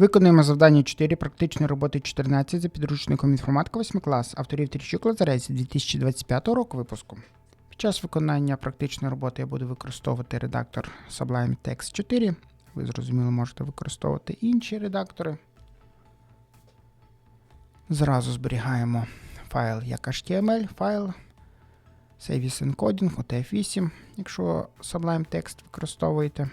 Виконуємо завдання 4 практичної роботи 14 за підручником інформатика 8 клас авторів Тріщук Лазарець 2025 року випуску. Під час виконання практичної роботи я буду використовувати редактор Sublime Text 4. Ви зрозуміло можете використовувати інші редактори. Зразу зберігаємо файл як HTML, файл Save as Encoding, UTF-8, якщо Sublime Text використовуєте.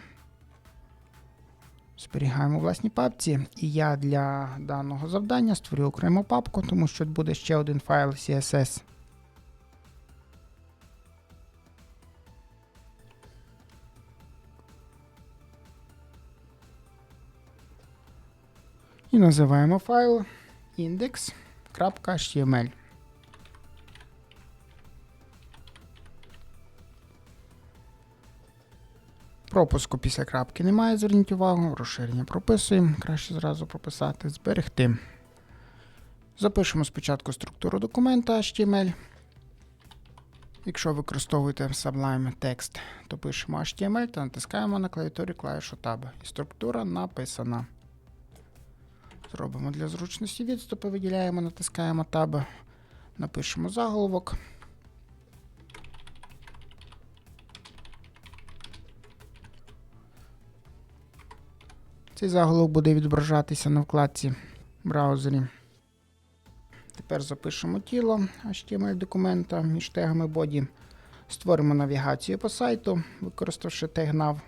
Зберігаємо у власній папці, і я для даного завдання створю окрему папку, тому що буде ще один файл CSS. І називаємо файл index.html. Пропуску після крапки немає, зверніть увагу, розширення прописуємо, краще зразу прописати, зберегти. Запишемо спочатку структуру документа HTML. Якщо використовуєте Sublime Text, то пишемо HTML та натискаємо на клавіатурі клавішу Tab. І структура написана. Зробимо для зручності відступи, виділяємо, натискаємо Tab, напишемо заголовок. Цей заголовок буде відображатися на вкладці в браузері. Тепер запишемо тіло HTML документа між тегами body. Створимо навігацію по сайту, використавши тег nav.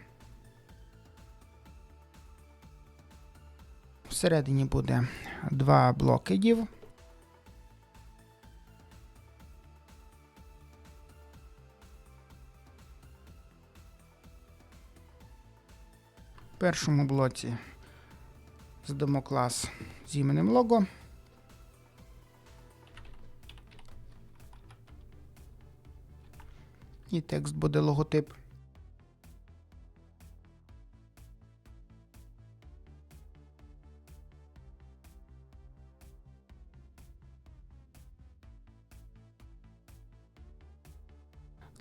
Всередині буде два блоки div. В першому блоці здамо клас з іменем лого. І текст буде логотип.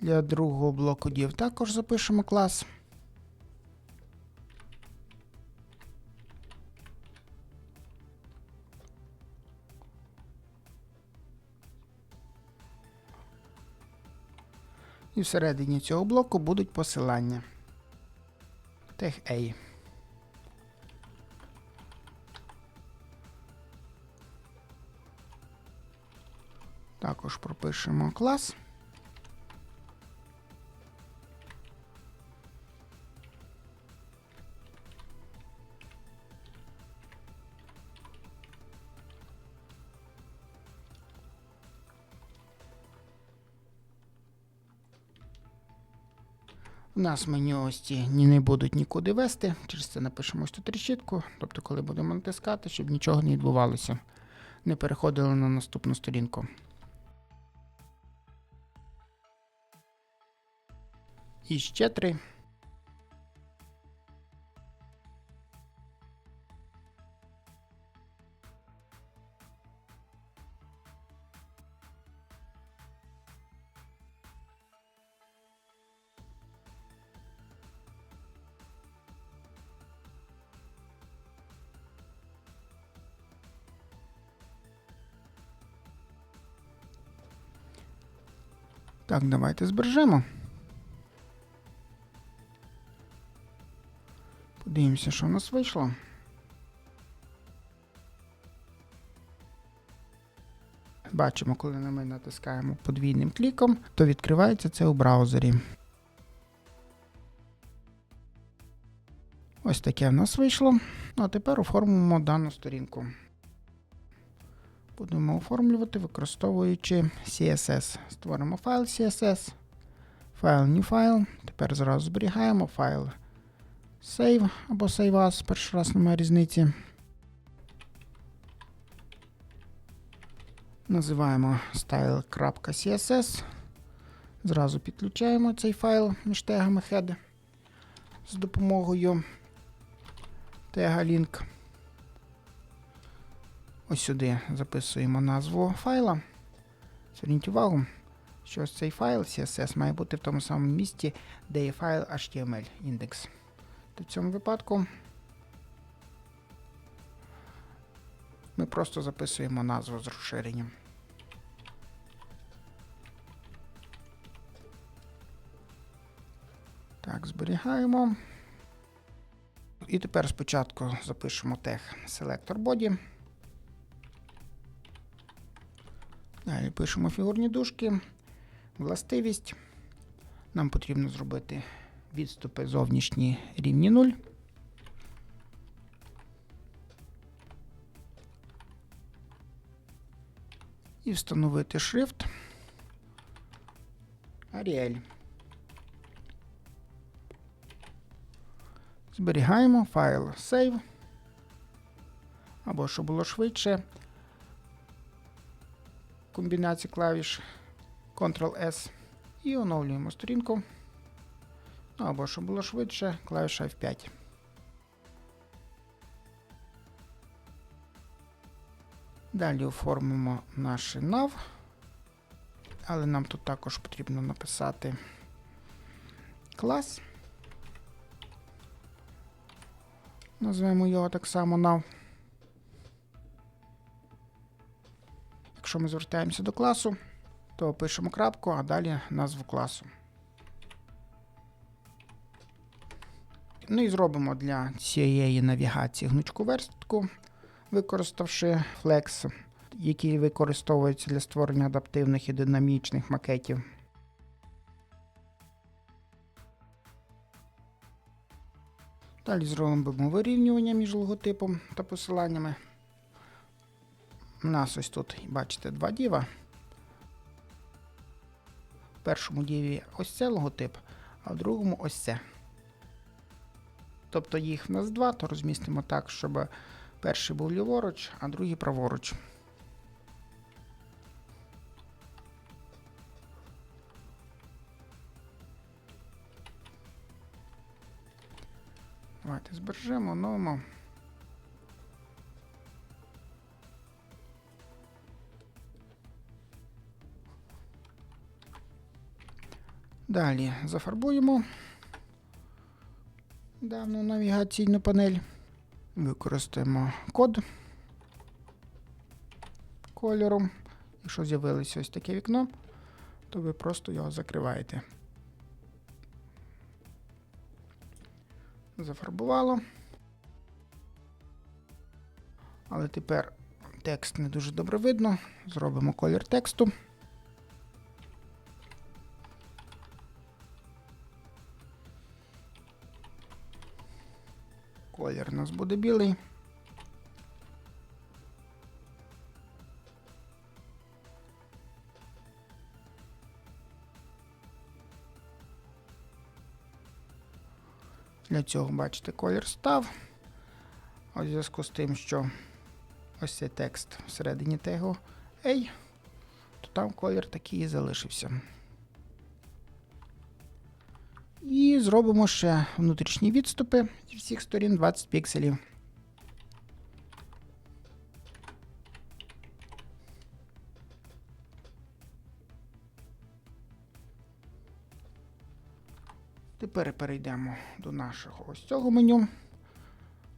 Для другого блоку div також запишемо клас. І всередині цього блоку будуть посилання. TechA. Також пропишемо клас. Нас меню ось ці не будуть нікуди вести. Через це напишемо ось тут решітку. Тобто, коли будемо натискати, щоб нічого не відбувалося. Не переходили на наступну сторінку. І ще три. Так, давайте збережемо. Подивимося, що в нас вийшло. Бачимо, коли ми натискаємо подвійним кліком, то відкривається це у браузері. Ось таке в нас вийшло. Ну а тепер оформимо дану сторінку. Будемо оформлювати, використовуючи CSS. Створимо файл CSS, файл new файл. Тепер зразу зберігаємо файл save або save as, перший раз немає різниці. Називаємо style.css. Зразу підключаємо цей файл між тегами head з допомогою тега link. Ось сюди записуємо назву файла. Зверніть увагу, що ось цей файл CSS має бути в тому самому місці, де є файл HTML індекс. В цьому випадку ми просто записуємо назву з розширенням. Так, зберігаємо. І тепер спочатку запишемо тег Selector Body. Далі пишемо фігурні дужки. Властивість. Нам потрібно зробити відступи зовнішні рівні 0. І встановити шрифт Arial. Зберігаємо файл Save. Або щоб було швидше. Комбінації клавіш Ctrl-S. І оновлюємо сторінку. Ну, або щоб було швидше, клавіша F5. Далі оформимо наш nav. Але нам тут також потрібно написати клас. Назвемо його так само nav. Якщо ми звертаємося до класу, то пишемо крапку, а далі назву класу. Ну і зробимо для цієї навігації гнучку верстку, використавши Flex, який використовується для створення адаптивних і динамічних макетів. Далі зробимо вирівнювання між логотипом та посиланнями. У нас ось тут, бачите, два діва. В першому діві ось це логотип, а в другому ось це. Тобто їх в нас два, то розмістимо так, щоб перший був ліворуч, а другий праворуч. Давайте збережемо, оновимо. Далі зафарбуємо дану навігаційну панель. Використаємо код кольору. Якщо з'явилося ось таке вікно, то ви просто його закриваєте. Зафарбувало. Але тепер текст не дуже добре видно. Зробимо колір тексту. Колір у нас буде білий. Для цього, бачите, колір став. У зв'язку з тим, що ось цей текст всередині тегу A, то там колір такий і залишився. І зробимо ще внутрішні відступи зі всіх сторін 20 пікселів. Тепер перейдемо до нашого ось цього меню,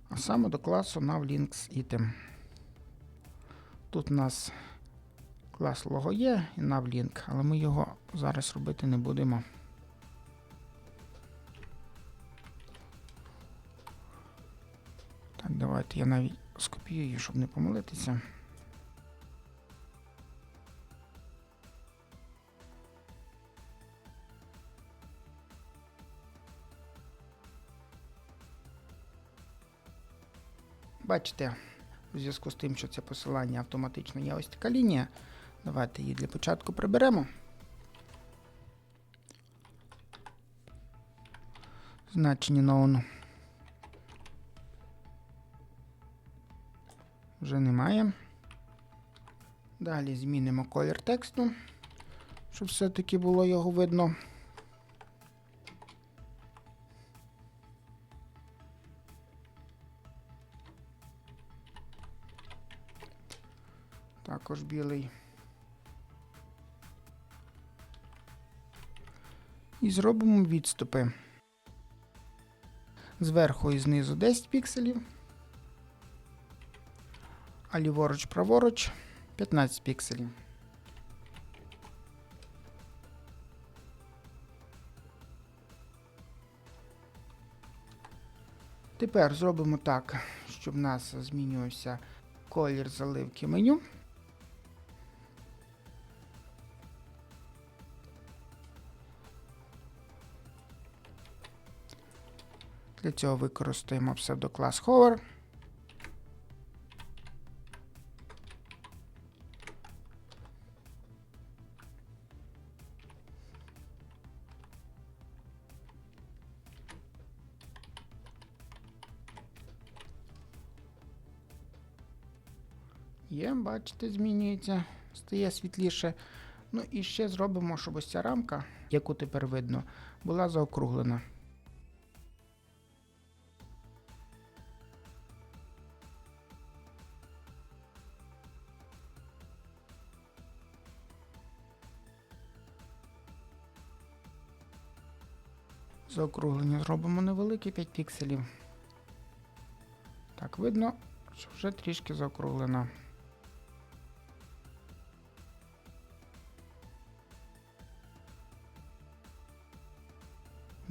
а саме до класу NavLinks Item. Тут у нас клас лого є і NavLink, але ми його зараз робити не будемо. Давайте я навіть скопіюю, щоб не помилитися. Бачите, у зв'язку з тим, що це посилання автоматично є ось така лінія. Давайте її для початку приберемо. Значення known вже немає. Далі змінимо колір тексту, щоб все-таки було його видно. Також білий. І зробимо відступи. Зверху і знизу 10 пікселів. А ліворуч праворуч 15 пікселів. Тепер зробимо так, щоб у нас змінювався колір заливки меню. Для цього використаємо псевдоклас Hover. Є, бачите, змінюється, стає світліше. Ну і ще зробимо, щоб ось ця рамка, яку тепер видно, була заокруглена. Заокруглення зробимо невелике 5 пікселів. Так, видно, що вже трішки заокруглено.